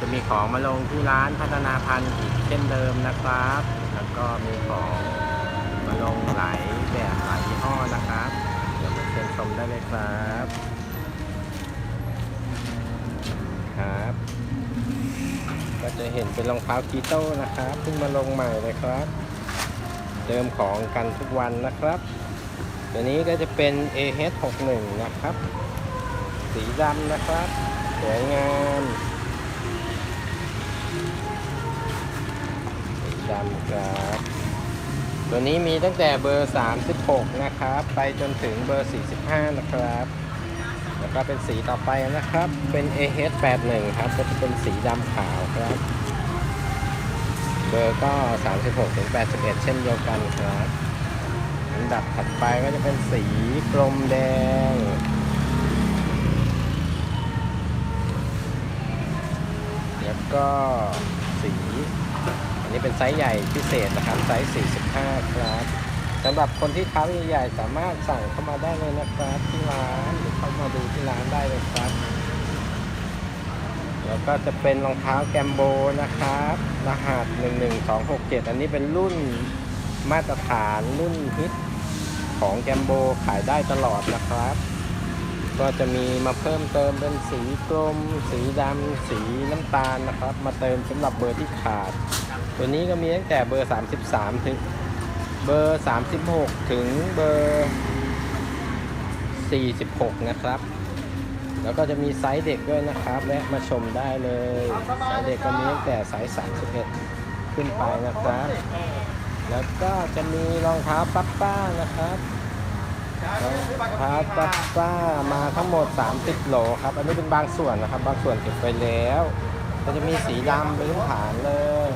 จะมีของมาลงที่ร้านพัฒนาพันธุ์อีกเช่นเดิมนะครับ แล้วก็มีของมาลงหลายแบบหลายยี่ห้อนะครับ เดี๋ยวมาเชิญชมได้เลยครับ ครับ ก็จะเห็นเป็นรองเท้ากีโต้นะครับเพิ่งมาลงใหม่เลยครับเติมของกันทุกวันนะครับ ตัวนี้ก็จะเป็น AH61 นะครับ สีดำนะครับ สวยงาม ดำครับ ตัวนี้มีตั้งแต่เบอร์ 36 นะครับ ไปจนถึงเบอร์ 45 นะครับ แล้วก็เป็นสีต่อไปนะครับ เป็น AH81 ครับ ก็จะเป็นสีดำขาวครับ เบอร์ก็ 36ถึง81 เช่นเดียวกันครับอันดับถัดไปก็จะเป็นสีกรมแดงแล้วก็สี นี้เป็นไซส์ใหญ่พิเศษนะครับไซส์ 45 ครับสำหรับคนที่เท้าใหญ่ๆสามารถสั่งเข้ามาได้เลยนะครับที่ร้านหรือเข้ามาดูที่ร้านได้เลยครับ แล้วก็จะเป็นรองเท้าแกมโบนะครับ รหัส 11267 อันนี้เป็นรุ่นมาตรฐานรุ่นฮิตของแกมโบขายได้ตลอดนะครับ ก็จะมีมาเพิ่มเติมเป็นสีกรมสีดำสีน้ำตาลนะครับ มาเติมสำหรับเบอร์ที่ขาด ตัวนี้ก็มีตั้งแต่เบอร์ 33 ถึงเบอร์ 36 ถึงเบอร์ 46 นะครับ แล้วก็จะมีไซส์เด็กด้วยนะครับแวะมาชมได้เลย ไซส์เด็กก็มีตั้งแต่ไซส์ 31 ขึ้นไปนะครับ แล้วก็จะมีรองเท้าปั๊บป้านะครับรองเท้าปั๊บป้ามาทั้งหมด 30 โหลครับ อันนี้เป็นบางส่วนนะครับ บางส่วนเก็บไปแล้ว ก็จะมีสีดำเป็นพื้นฐานเลย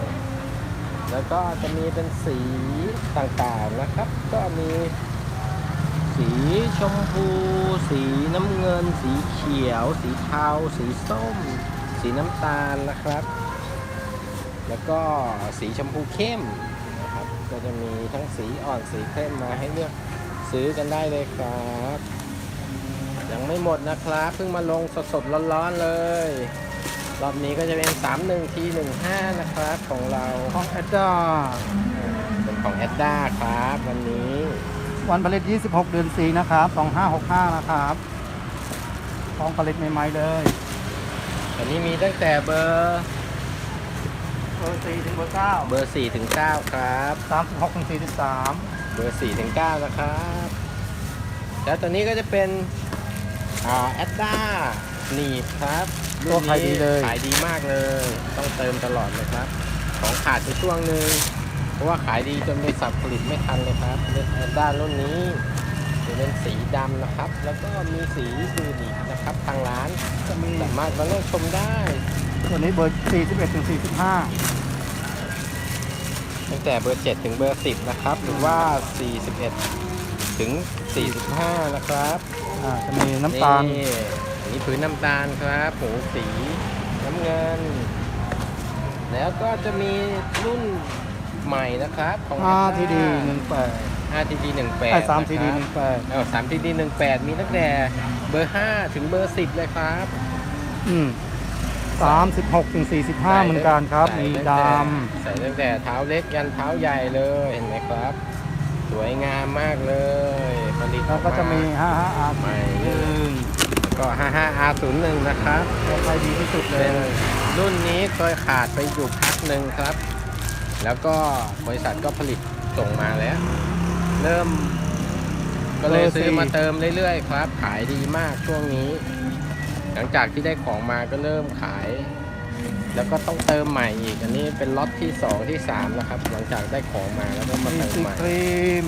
แล้วก็จะมีเป็นสีต่างๆนะครับ ก็มีสีชมพู สีน้ำเงิน สีเขียว สีเทา สีส้ม สีน้ำตาลนะครับ แล้วก็สีชมพูเข้มนะครับ ก็จะมีทั้งสีอ่อนสีเข้มมาให้เลือกซื้อกันได้เลยครับ ยังไม่หมดนะครับ เพิ่งมาลงสดๆร้อนๆเลย รอบนี้ก็จะเป็น 31ที15 นะครับของเราของแอดด้าเป็นของแอดด้าครับ วันนี้วันผลิต 26 เดือน4นะครับ 2565 นะครับของผลิตใหม่ๆเลยอันนี้มีตั้งแต่เบอร์เบอร์4ถึงเบอร์เบอร์4ถึง9ครับ9 36ถึง43 เบอร์4ถึง9นะครับ แล้วตัวนี้ก็จะเป็นอ่าแอดด้า หนีบครับตัวขายดีเลย ขายดีมากเลย ต้องเติมตลอดเลยครับ ของขาดไปช่วงหนึ่งเพราะว่าขายดีจนบริษัทผลิตไม่ทันเลยครับแอดด้ารุ่นนี้จะเป็นสีดำนะครับ แล้วก็มีสีอื่นอีกนะครับ ทางร้านจะมีสามารถมาเลือกชมได้ตัวนี้เบอร์ 41ถึง45 ตั้งแต่เบอร์ 7 ถึงเบอร์ 10 นะครับ หรือว่า 41 ถึง 45 นะครับ อ่าจะมีน้ำตาล นี่อันนี้พื้นน้ำตาลครับหูสีน้ำเงิน แล้วก็จะมีรุ่นใหม่นะครับของ RTD 18 RTD 18ไอ้3 TD 18เออ 3TD 18 มีตั้งแต่เบอร์ 5 ถึงเบอร์ 10 เลยครับ อืม36ถึง45เหมือนกันครับใส่มีตั้งดแต่ใส่ตั้งแต่เท้าเล็กยันเท้าใหญ่เลยเห็นไหมครับ สวยงามมากเลยผลิตำแล้วก็จะมี55 R ใหม่หนึ่ง ก็ 55R01 นะครับตัวใครดีที่สุดเลเป็นย รุ่นนี้เคยขาดไปอยู่พักหนึ่งครับ แล้วก็บริษัทก็ผลิตส่งมาแล้ว เริ่ม ก็เลยซื้อมาเติมเรื่อยๆ ครับ ขายดีมากช่วงนี้ หลังจากที่ได้ของมาก็เริ่มขาย แล้วก็ต้องเติมใหม่อีก อันนี้เป็นล็อตที่2ที่3นะครับ หลังจากได้ของมาแล้วก็มามีเติมสีใหม่ ครีม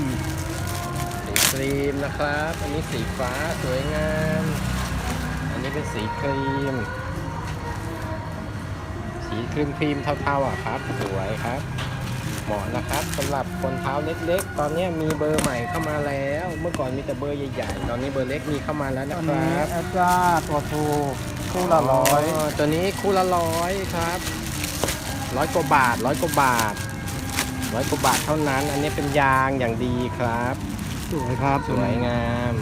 สีครีมนะครับ อันนี้สีฟ้าสวยงามอันนี้ เป็นสีครีม สีครีมครีมเทาๆอะครับ สวยครับเหมาะนะครับสำหรับคนเท้าเล็กๆ ตอนนี้มีเบอร์ใหม่เข้ามาแล้ว เมื่อก่อนมีแต่เบอร์ใหญ่ๆ ตอนนี้เบอร์เล็กมีเข้ามาแล้วตันะวคนี้รับแอดด้าตัวทูคู่ละร้อยตัวนี้คู่ละร้อยครับร้อยกว่าบาทร้อยกว่าบาทร้อยกว่าบาทเท่านั้น อันนี้เป็นยางอย่างดีครับ สวยครับสวยงาม